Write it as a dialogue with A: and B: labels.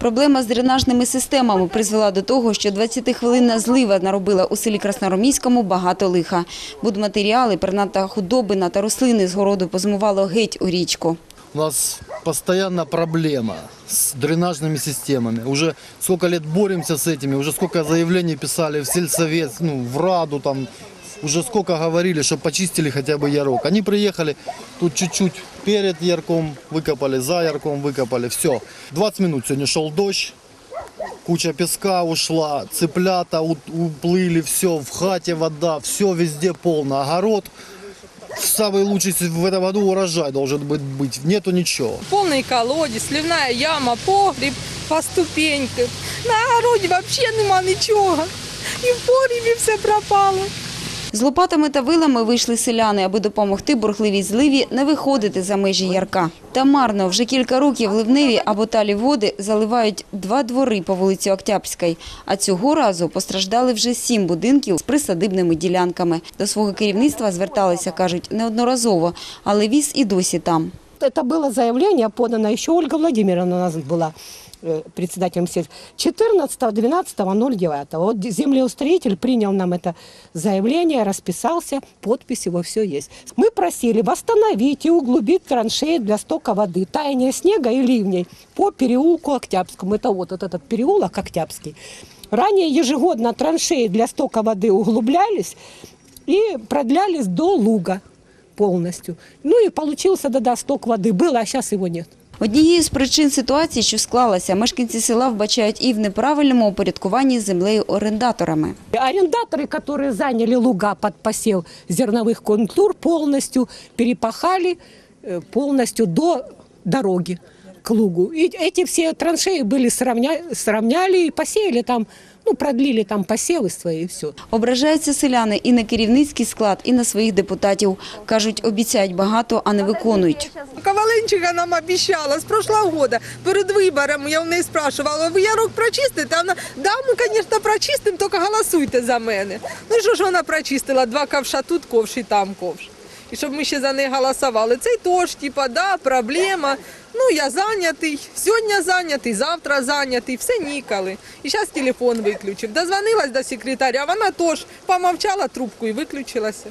A: Проблема з дренажними системами призвела до того, що 20-хвилинна злива наробила у селі Красноармійському багато лиха. Будматеріали, перната худобина та рослини з городу позимувало геть у річку.
B: У нас постоянно проблема с дренажными системами. Уже сколько лет боремся с этими, уже сколько заявлений писали в сельсовет, ну, в Раду, там, уже сколько говорили, что почистили хотя бы ярок. Они приехали, тут чуть-чуть перед ярком выкопали, за ярком выкопали, все. 20 минут сегодня шел дождь, куча песка ушла, цыплята у- уплыли, все, в хате вода, все везде полно, огород. Самый лучший в этом году урожай должен быть, быть. нету ничего.
C: Полный колодец, сливная яма, погріб по ступенькам. На городі взагалі нема нічого. І в погрібі все пропало.
A: З лопатами та вилами вийшли селяни, аби допомогти бурхливій зливі не виходити за межі ярка. Та марно, вже кілька років ливневі або талі води заливають два двори по вулиці Октябрській. А цього разу постраждали вже сім будинків з присадибними ділянками. До свого керівництва зверталися, кажуть, неодноразово, але віз і досі там.
D: Это было заявление подано, еще Ольга Владимировна у нас была э, председателем сельс. 14-12-09. Вот землеустроитель принял нам это заявление, расписался, подпись его все есть. Мы просили восстановить и углубить траншеи для стока воды, таяние снега и ливней по переулку Октябрьскому. Это вот, вот этот переулок Октябрьский. Ранее ежегодно траншеи для стока воды углублялись и продлялись до луга полностью. Ну и получился тогда сток воды. Был, а сейчас его нет.
A: Однією з причин ситуації, що склалася, мешканці села вбачають і в неправильному упорядкуванні з землею орендаторами.
D: Арендаторы, которые заняли луга под посев зерновых культур, полностью перепахали э, полностью до дороги к лугу. И эти все траншеи были сравня... сравняли и посеяли там, ну, продлили там посевы свои и все.
A: Ображаються селяни і на керівницький склад, і на своїх депутатів. Кажуть, обіцяють багато, а не виконують.
C: Коваленчиха нам обіцяла з прошлого года перед виборами. Я в неї спрашивала, ви ярок прочистите? Вона, да, ми, звісно, прочистимо, тільки голосуйте за мене. Ну і що ж вона прочистила? Два ковша тут ковш і там ковш. І щоб ми ще за них голосували. Це теж, типа, да, проблема. Ну, я зайнятий, сьогодні зайнятий, завтра зайнятий, все нікали. І зараз телефон виключив. Дозвонилась до секретаря, вона теж помовчала трубку і виключилася.